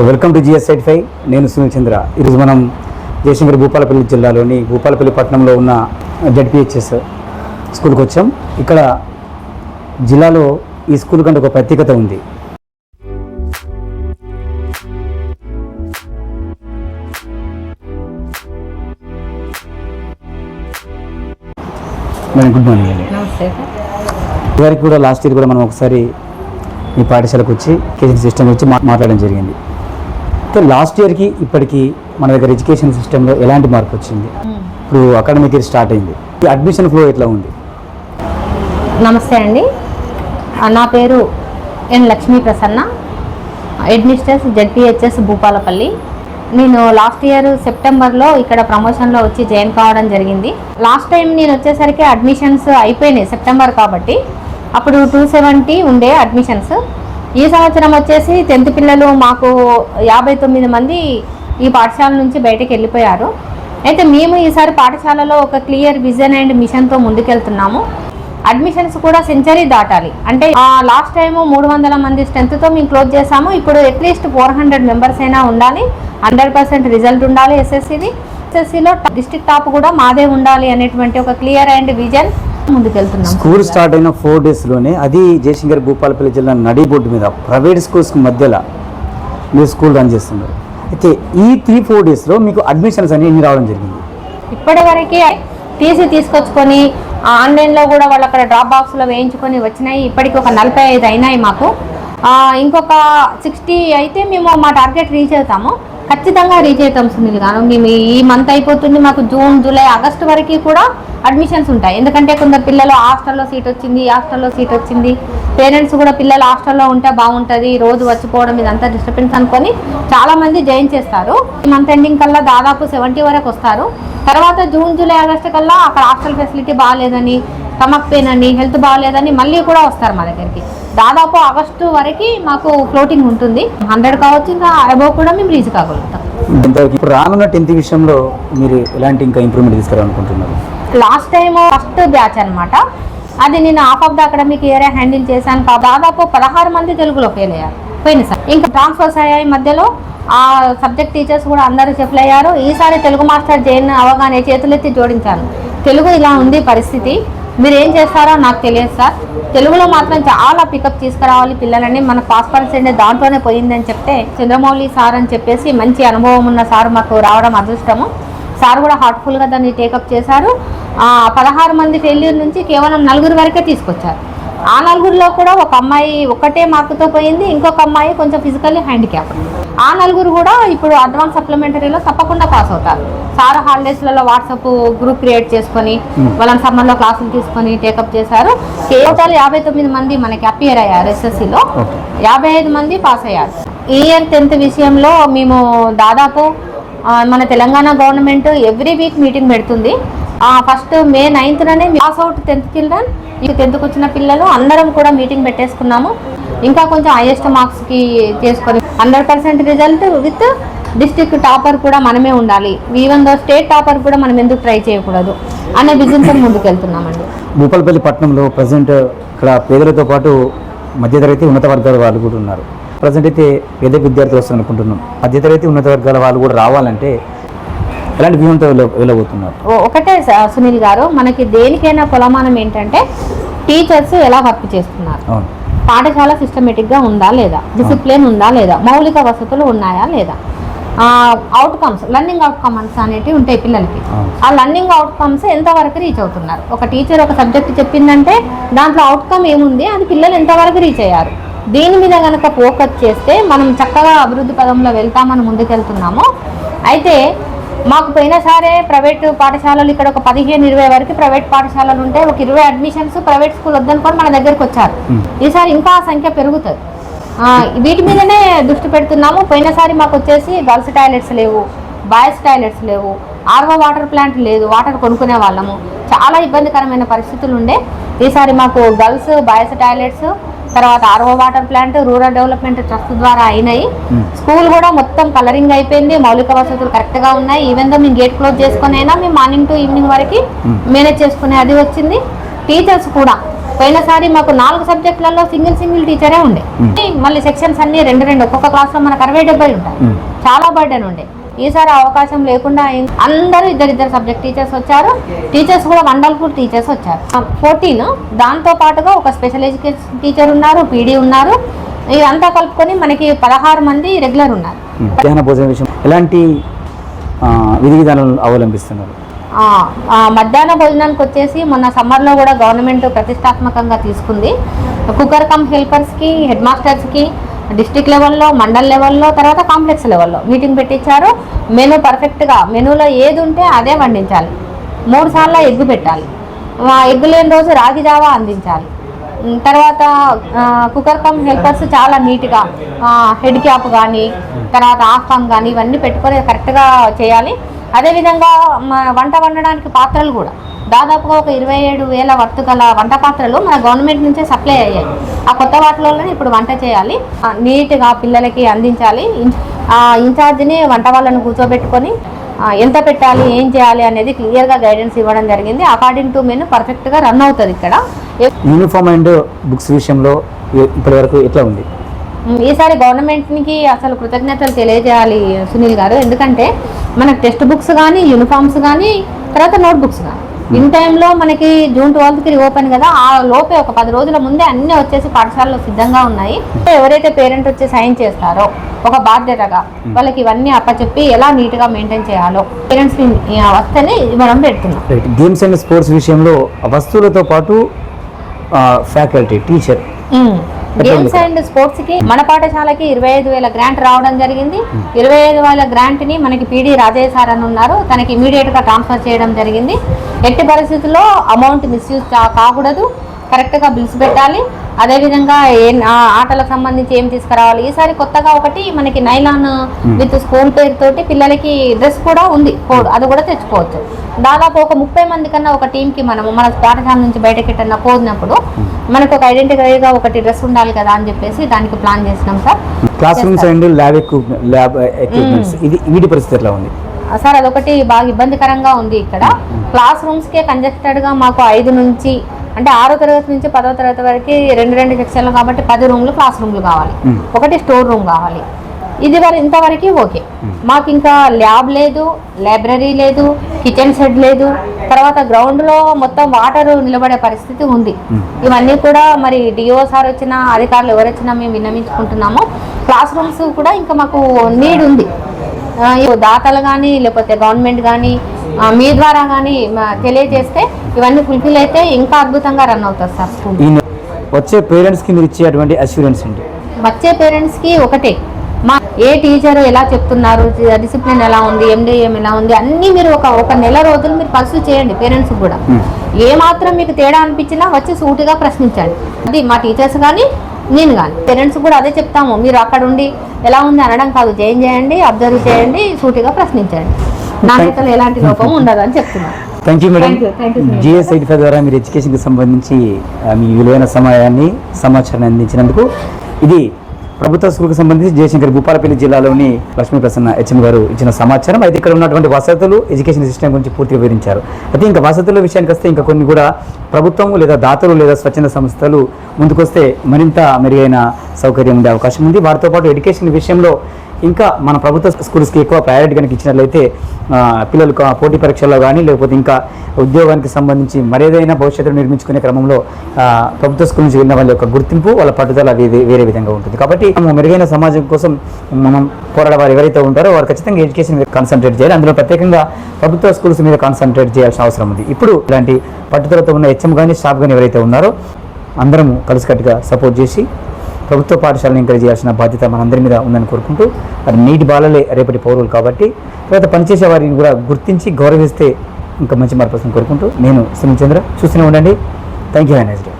Welcome to GS site five నేను సునీల్ చంద్ర. ఈరోజు మనం జయశంకర్ భూపాలపల్లి జిల్లాలోని భూపాలపల్లి పట్టణంలో ఉన్న జడ్పిహెచ్ఎస్ స్కూల్కి వచ్చాం ఇక్కడ జిల్లాలో ఈ స్కూల్ కంటే ఒక ప్రత్యేకత ఉంది. గుడ్ మార్నింగ్ అండి ఇదివరకు కూడా లాస్ట్ ఇయర్ కూడా మనం ఒకసారి మీ పాఠశాలకు వచ్చి ఎడ్యుకేషన్ సిస్టమ్ వచ్చి మాట్లాడడం జరిగింది. లాస్ట్ ఇయర్కి ఇప్పటికి మన దగ్గర ఎడ్యుకేషన్ సిస్టంలో ఎలాంటి మార్పు వచ్చింది? ఇప్పుడు అకాడమిక్ ఇయర్ స్టార్ట్ అయింది. ఈ అడ్మిషన్ ఫ్లో ఎట్లా ఉంది? నమస్తే అండి. నా పేరు ఎన్ లక్ష్మీ ప్రసన్న. అడ్మినిస్ట్రేస్ జడ్పిహెచ్ఎస్ భూపాలపల్లి. నేను లాస్ట్ ఇయర్ సెప్టెంబర్లో ఇక్కడ ప్రమోషన్లో వచ్చి జాయిన్ కావడం జరిగింది. లాస్ట్ టైం నేను వచ్చేసరికి అడ్మిషన్స్ అయిపోయినాయి సెప్టెంబర్ కాబట్టి. అప్పుడు టూ సెవెంటీ ఉండే అడ్మిషన్స్. ఈ సంవత్సరం వచ్చేసి టెన్త్ పిల్లలు మాకు యాభై తొమ్మిది మంది ఈ పాఠశాల నుంచి బయటకు వెళ్ళిపోయారు. అయితే మేము ఈసారి పాఠశాలలో ఒక క్లియర్ విజన్ అండ్ మిషన్తో ముందుకెళ్తున్నాము. అడ్మిషన్స్ కూడా సెంచరీ దాటాలి. అంటే లాస్ట్ టైం మూడు వందల మంది స్ట్రెంత్తో మేము క్లోజ్ చేసాము ఇప్పుడు అట్లీస్ట్ ఫోర్ హండ్రెడ్ మెంబర్స్ అయినా ఉండాలి. హండ్రెడ్ పర్సెంట్ రిజల్ట్ ఉండాలి ఎస్ఎస్సిది. ఎస్ఎస్సిలో డిస్ట్రిక్ట్ టాప్ కూడా మాదే ఉండాలి అనేటువంటి ఒక క్లియర్ అండ్ విజన్ ముందుకెళ్తున్నాం. స్కూల్ స్టార్ట్ అయిన ఫోర్ డేస్లోనే అది జయశంకర్ భూపాలపల్లి జిల్లా నడి బోర్డు మీద ప్రైవేట్ స్కూల్స్ మధ్యలో మీరు స్కూల్ రన్ చేస్తున్నారు. అయితే ఈ త్రీ ఫోర్ డేస్లో మీకు అడ్మిషన్స్ అనేవి ఎన్ని రావడం జరిగింది? ఇప్పటి వరకే టీసీ తీసుకొచ్చుకొని ఆన్లైన్లో కూడా వాళ్ళు అక్కడ డ్రాప్ బాక్స్లో వేయించుకొని వచ్చినాయి. ఇప్పటికి ఒక నలభై ఐదు అయినాయి మాకు. ఇంకొక సిక్స్టీ అయితే మేము మా టార్గెట్ రీచ్ అవుతాము. ఖచ్చితంగా రీచ్ అవుతాం సునీల్ గారు. మేము ఈ మంత్ అయిపోతుంది మాకు జూన్ జూలై ఆగస్ట్ వరకు కూడా అడ్మిషన్స్ ఉంటాయి. ఎందుకంటే కొందరు పిల్లలు హాస్టల్లో సీట్ వచ్చింది హాస్టల్లో సీట్ వచ్చింది. పేరెంట్స్ కూడా పిల్లలు హాస్టల్లో ఉంటే బాగుంటుంది రోజు వచ్చిపోవడం ఇదంతా డిస్టర్బెన్స్ అనుకొని చాలామంది జాయిన్ చేస్తారు. ఈ మంత్ ఎండింగ్ కల్లా దాదాపు సెవెంటీ వరకు వస్తారు. తర్వాత జూన్ జూలై ఆగస్టు కల్లా అక్కడ హాస్టల్ ఫెసిలిటీ బాగాలేదని స్టమక్ పెయిన్ అని హెల్త్ బాగాలేదని మళ్ళీ కూడా వస్తారు మా దగ్గరికి. దాదాపు ఆగస్టు వరకు మాకు ఫ్లోటింగ్ ఉంటుంది. హండ్రెడ్ కావచ్చు ఇంకా అబోవ్ కూడా మేము రీచ్ కాగలుగుతాం. ఇప్పుడు రానున్న టెన్త్ విషయంలో మీరు ఎలాంటి ఇంకా ఇంప్రూవ్మెంట్ తీసుకురావాలనుకుంటున్నారు? లాస్ట్ టైం ఫస్ట్ బ్యాచ్ అన్నమాట. అది నేను half of the academic area handle చేశాను. దాదాపు పదహారు మంది తెలుగులో ఫెయిల్ అయ్యారు. పోయిన సార్. ఇంకా ట్రాన్స్ఫర్స్ అయ్యాయి మధ్యలో. ఆ సబ్జెక్ట్ టీచర్స్ కూడా అందరూ సెఫల్ అయ్యారు. ఈసారి తెలుగు మాస్టర్ జైన్ అవగానే చేతులెత్తి జోడించాను. తెలుగు ఇలా ఉంది పరిస్థితి. మీరు ఏం చేస్తారో నాకు తెలియదు సార్. తెలుగులో మాత్రం చాలా పికప్ తీసుకురావాలి పిల్లలని. మన పాస్ పర్సెంట్ దాంట్లోనే పోయిందని చెప్తే చంద్రమౌళి సార్ అని చెప్పేసి మంచి అనుభవం ఉన్న సార్ మాకు రావడం అదృష్టము. సార్ కూడా హార్ట్ఫుల్గా దాన్ని టేకప్ చేశారు. పదహారు మంది ఫెయిల్యూర్ నుంచి కేవలం నలుగురు వరకే తీసుకొచ్చారు. ఆ నలుగురిలో కూడా ఒక అమ్మాయి ఒకటే మార్కుతో పోయింది ఇంకొక అమ్మాయి కొంచెం ఫిజికల్లీ హ్యాండిక్యాప్ ఆ నలుగురు కూడా ఇప్పుడు అడ్వాన్స్ సప్లిమెంటరీలో తప్పకుండా పాస్ అవుతారు. సార్ హాలిడేస్లలో వాట్సాప్ గ్రూప్ క్రియేట్ చేసుకొని వాళ్ళని సమ్మర్లో క్లాసులు తీసుకొని టేకప్ చేశారు. కేవలం యాభై తొమ్మిది మంది మనకి అపియర్ అయ్యారు ఎస్ఎస్సిలో యాభై ఐదు మంది పాస్ అయ్యారు. ఈ ఇయర్ టెన్త్ విషయంలో మేము దాదాపు మన Telangana government every week meeting పెడుతుంది. ఫస్ట్ మే నైన్త్లోనే పాస్ అవుట్ టెన్త్ చిల్డ్రన్ ఇక టెన్త్కి వచ్చిన పిల్లలు అందరం కూడా మీటింగ్ పెట్టేసుకున్నాము. ఇంకా కొంచెం హైయెస్ట్ మార్క్స్కి చేసుకొని hundred percent result with district topper కూడా మనమే ఉండాలి. ఈవెన్ దో స్టేట్ టాపర్ కూడా మనం ఎందుకు ట్రై చేయకూడదు అనే విజన్తో ముందుకెళ్తున్నామండి. భూపాలపల్లి పట్టణంలో ప్రజెంట్ ఇక్కడ పేదలతో పాటు మధ్యతరగతి ఉన్నత వర్గాల వాళ్ళు కూడా ఉన్నారు. ప్రజెంట్ అయితే పేద విద్యార్థులు వస్తారనుకుంటున్నాం. మధ్యతరగతి ఉన్నత వర్గాల వాళ్ళు కూడా రావాలంటే ఎలాంటి వ్యూహంతో వెళ్ళ వెళ్ళబోతున్నారు? ఒకటే సునీల్ గారు మనకి దేనికైనా కొలమానం ఏంటంటే టీచర్స్ ఎలా వర్క్ చేస్తున్నారు? పాఠశాల సిస్టమేటిక్గా ఉందా లేదా? డిసిప్లిన్ ఉందా లేదా? మౌలిక వసతులు ఉన్నాయా లేదా? అవుట్కమ్స్ లర్నింగ్ అవుట్కమ్స్ అనేటివి ఉంటాయి పిల్లలకి. ఆ లర్నింగ్ అవుట్కమ్స్ ఎంతవరకు రీచ్ అవుతున్నారు? ఒక టీచర్ ఒక సబ్జెక్ట్ చెప్పిందంటే దాంట్లో అవుట్కమ్ ఏముంది? అది పిల్లలు ఎంతవరకు రీచ్ అయ్యారు? దీని మీద కనుక ఫోకస్ చేస్తే మనం చక్కగా అభివృద్ధి పదంలో వెళ్తామని ముందుకెళ్తున్నాము. అయితే మాకు పోయినసారే ప్రైవేట్ పాఠశాలలు ఇక్కడ ఒక పదిహేను ఇరవై వరకు ప్రైవేట్ పాఠశాలలు ఉంటే ఒక ఇరవై అడ్మిషన్స్ ప్రైవేట్ స్కూల్ వద్దనుకొని మన దగ్గరకు వచ్చారు. ఈసారి ఇంకా ఆ సంఖ్య పెరుగుతుంది. వీటి మీదనే దృష్టి పెడుతున్నాము. పోయినసారి మాకు వచ్చేసి గర్ల్స్ టాయిలెట్స్ లేవు బాయ్స్ టాయిలెట్స్ లేవు ఆర్వో వాటర్ ప్లాంట్ లేదు వాటర్ కొనుక్కునే వాళ్ళము. చాలా ఇబ్బందికరమైన పరిస్థితులు ఉండే ఈసారి మాకు గర్ల్స్ బాయ్స్ టాయిలెట్స్ తర్వాత RO water plant rural development trust ద్వారా అయినాయి. స్కూల్ కూడా మొత్తం కలరింగ్ అయిపోయింది మౌలిక వసతులు కరెక్ట్గా ఉన్నాయి. ఈవెన్ దో మేము గేట్ క్లోజ్ చేసుకుని అయినా మేము మార్నింగ్ టు ఈవినింగ్ వరకు. మేనేజ్ చేసుకునే అది వచ్చింది. టీచర్స్ కూడా. పోయినసారి మాకు నాలుగు సబ్జెక్టులలో సింగిల్ సింగిల్ టీచరే ఉండే. మళ్ళీ సెక్షన్స్ అన్ని రెండు రెండు ఒక్కొక్క క్లాస్లో మనకు అరవై డెబ్బై ఉంటాయి. చాలా బర్డెన్ ఉండే. ఈసారి అవకాశం లేకుండా అందరూ ఇద్దరిద్దరు సబ్జెక్ట్ టీచర్స్ వచ్చారు. టీచర్స్ కూడా వండర్ఫుల్ టీచర్స్ వచ్చారు. ఫోర్టీన్ దాంతో పాటుగా ఒక స్పెషల్ ఎడ్యుకేషన్ టీచర్ ఉన్నారు పీడీ ఉన్నారు. ఇదంతా కలుపుకొని మనకి పదహారు మంది రెగ్యులర్ ఉన్నారు. మధ్యాహ్న భోజన విషయం. ఎలాంటి విధి విధానాలను అవలంబిస్తున్నారు? మధ్యాహ్న భోజనానికి వచ్చేసి మొన్న సమ్మర్లో కూడా గవర్నమెంట్ ప్రతిష్టాత్మకంగా తీసుకుంది. కుక్కర్ కమ్ హెల్పర్స్కి హెడ్ మాస్టర్స్కి డిస్టిక్ లెవెల్లో మండల్ లెవెల్లో తర్వాత కాంప్లెక్స్ లెవెల్లో మీటింగ్ పెట్టించారు. మెనూ పర్ఫెక్ట్గా మెనూలో ఏది ఉంటే అదే వండించాలి. మూడు సార్లు ఎగ్గు పెట్టాలి. ఎగ్గు లేని రోజు రాగి జావా అందించాలి. తర్వాత కుక్కర్ కమ్ హెల్పర్స్ చాలా నీట్గా హెడ్ క్యాప్ కానీ తర్వాత ఆఫ్కామ్ కానీ ఇవన్నీ పెట్టుకొని కరెక్ట్గా చేయాలి. అదేవిధంగా వంట వండడానికి పాత్రలు కూడా. దాదాపుగా ఒక ఇరవై ఏడు వేల వర్తు గల వంట పాత్రలు మన గవర్నమెంట్ నుంచే సప్లై అయ్యాయి. ఆ కొత్త వాటిలోనే ఇప్పుడు వంట చేయాలి. నీట్గా పిల్లలకి అందించాలి. ఇన్ఛార్జిని వంట వాళ్ళని కూర్చోబెట్టుకొని ఎంత పెట్టాలి ఏం చేయాలి అనేది క్లియర్గా గైడెన్స్ ఇవ్వడం జరిగింది. అకార్డింగ్ టు మెను పర్ఫెక్ట్గా రన్ అవుతుంది ఇక్కడ. యూనిఫామ్ అండ్ బుక్స్ విషయంలో ఇప్పటి వరకు ఎట్లా ఉంది? ఈసారి గవర్నమెంట్కి అసలు కృతజ్ఞతలు తెలియజేయాలి సునీల్ గారు. ఎందుకంటే మనకు టెక్స్ట్ బుక్స్ కానీ యూనిఫామ్స్ కానీ తర్వాత నోట్ బుక్స్ కానీ ఇన్ టైంలో మనకి జూన్ ట్వెల్త్కి రీఓపెన్ కదా ఆ లోపే ఒక పది రోజుల ముందే అన్నీ వచ్చేసి పాఠశాలలో సిద్ధంగా ఉన్నాయి. ఎవరైతే పేరెంట్ వచ్చి సైన్ చేస్తారో ఒక బాధ్యతగా వాళ్ళకి ఇవన్నీ అప్పచెప్పి ఎలా నీట్గా మెయింటైన్ చేయాలో పేరెంట్స్ వస్తేనే ఇవ్వడం పెడుతున్నాం. గేమ్స్ అండ్ స్పోర్ట్స్ విషయంలో వస్తువులతో పాటు ఫ్యాకల్టీ టీచర్ గేమ్స్ అండ్ స్పోర్ట్స్కి మన పాఠశాలకి ఇరవై ఐదు వేల గ్రాంట్ రావడం జరిగింది. ఇరవై ఐదు వేల గ్రాంట్ని మనకి పీడీ రాజయ్య సార్ అని ఉన్నారు. తనకి ఇమీడియట్గా ట్రాన్స్ఫర్ చేయడం జరిగింది. ఎట్టి పరిస్థితుల్లో అమౌంట్ మిస్యూజ్ కాకూడదు. కరెక్ట్గా బిల్స్ పెట్టాలి. అదేవిధంగా ఏ ఆటలకు సంబంధించి ఏం తీసుకురావాలి? ఈసారి కొత్తగా ఒకటి మనకి నైలాన్ విత్ స్కూల్ పేరు తోటి పిల్లలకి డ్రెస్ కూడా ఉంది. కోడ్ అది కూడా తెచ్చుకోవచ్చు. దాదాపు ఒక ముప్పై మంది కన్నా ఒక టీంకి మనము మన పాఠశాల నుంచి బయటకి ఎట్టన్నా పోదినప్పుడు మనకు ఒక ఐడెంటిఫైగా ఒకటి డ్రెస్ ఉండాలి కదా అని చెప్పేసి దానికి ప్లాన్ చేసినాం sir. Classrooms and lab lab equipments ఇది వీటి పరిస్థితి ఎట్లా ఉంది? సార్ అదొకటి బాగా ఇబ్బందికరంగా ఉంది ఇక్కడ. క్లాస్ రూమ్స్కే కంజెస్టెడ్గా మాకు ఐదు నుంచి అంటే ఆరో తరగతి నుంచి పదో తరగతి వరకు రెండు రెండు సెక్షన్లు కాబట్టి పది రూమ్లు క్లాస్ రూమ్లు కావాలి. ఒకటి స్టోర్ రూమ్ కావాలి. ఇది వరకు ఇంతవరకు ఓకే. మాకు ఇంకా ల్యాబ్ లేదు లైబ్రరీ లేదు కిచెన్ షెడ్ లేదు. తర్వాత గ్రౌండ్లో మొత్తం వాటర్ నిలబడే పరిస్థితి ఉంది. ఇవన్నీ కూడా మరి డిఓ సార్ వచ్చినా అధికారులు ఎవరు వచ్చినా మేము విన్నవించుకుంటున్నాము. క్లాస్ రూమ్స్ కూడా ఇంకా మాకు నీడ్ ఉంది. దాతలు కానీ లేకపోతే గవర్నమెంట్ కానీ మీ ద్వారా కానీ తెలియజేస్తే ఇవన్నీ ఫుల్ఫిల్ అయితే ఇంకా అద్భుతంగా రన్ అవుతుంది సార్ స్కూల్. వచ్చే పేరెంట్స్కి మీరు ఇచ్చేటువంటి అష్యూరెన్స్ ఏంటి? వచ్చే పేరెంట్స్కి ఒకటే. మా ఏ టీచర్ ఎలా చెప్తున్నారు డిసిప్లిన్ ఎలా ఉంది ఎండిఎం ఎలా ఉంది అన్నీ మీరు ఒక ఒక నెల రోజులు మీరు పర్సూ చేయండి పేరెంట్స్ కూడా. ఏ మాత్రం మీకు తేడా అనిపించినా వచ్చి సూటిగా ప్రశ్నించండి అది మా టీచర్స్ కానీ నేను కానీ పేరెంట్స్ కూడా అదే చెప్తాము. మీరు అక్కడ ఉండి ఎలా ఉంది అనడం కాదు. చేంజ్ చేయండి అబ్జర్వ్ చేయండి సూటిగా ప్రశ్నించండి. నాణ్యతలో ఎలాంటి లోపం ఉండదు అని చెప్తున్నాను థ్యాంక్ యూ మేడం. జిఎస్ ద్వారా మీరు ఎడ్యుకేషన్కి సంబంధించి మీ విలువైన సమయాన్ని సమాచారాన్ని అందించినందుకు ఇది ప్రభుత్వ స్కూల్కి సంబంధించి జయశంకర్ భూపాలపల్లి జిల్లాలోని లక్ష్మీ ప్రసన్న హెచ్ఎం గారు ఇచ్చిన సమాచారం. అయితే ఇక్కడ ఉన్నటువంటి వసతులు ఎడ్యుకేషన్ సిస్టమ్ గురించి పూర్తిగా వివరించారు. అయితే ఇంకా వసతుల విషయానికి వస్తే ఇంకా కొన్ని కూడా ప్రభుత్వం లేదా దాతలు లేదా స్వచ్ఛంద సంస్థలు ముందుకొస్తే మరింత మెరుగైన సౌకర్యం ఉండే అవకాశం ఉంది. వారితో పాటు ఎడ్యుకేషన్ విషయంలో ఇంకా మన ప్రభుత్వ స్కూల్స్కి ఎక్కువ ప్రయారిటీ కనుక ఇచ్చినట్లయితే పిల్లలు పోటీ పరీక్షల్లో కానీ లేకపోతే ఇంకా ఉద్యోగానికి సంబంధించి మరేదైనా భవిష్యత్తును నిర్మించుకునే క్రమంలో ప్రభుత్వ స్కూల్ నుంచి వెళ్ళిన వాళ్ళ యొక్క గుర్తింపు వాళ్ళ పట్టుదల వేరే వేరే విధంగా ఉంటుంది. కాబట్టి మనం మెరుగైన సమాజం కోసం మనం పోరాడే వారు ఎవరైతే ఉంటారో వారు ఖచ్చితంగా ఎడ్యుకేషన్ మీద కాన్సన్ట్రేట్ చేయాలి. అందులో ప్రత్యేకంగా ప్రభుత్వ స్కూల్స్ మీద కాన్సన్ట్రేట్ చేయాల్సిన అవసరం ఉంది. ఇప్పుడు ఇలాంటి పట్టుదలతో ఉన్న హెచ్ఎం కానీ స్టాఫ్ కానీ ఎవరైతే ఉన్నారో అందరము కలిసికట్టుగా సపోర్ట్ చేసి ప్రభుత్వ పాఠశాలను ఎంకరేజ్ చేయాల్సిన బాధ్యత మనందరి మీద ఉందని కోరుకుంటూ మరి నీటి బాలలే రేపటి పౌరులు కాబట్టి తర్వాత పనిచేసే వారిని కూడా గుర్తించి గౌరవిస్తే ఇంకా మంచి మార్పు కోరుకుంటూ నేను సునీల్ చంద్ర చూస్తూనే ఉండండి. Thank you have nice day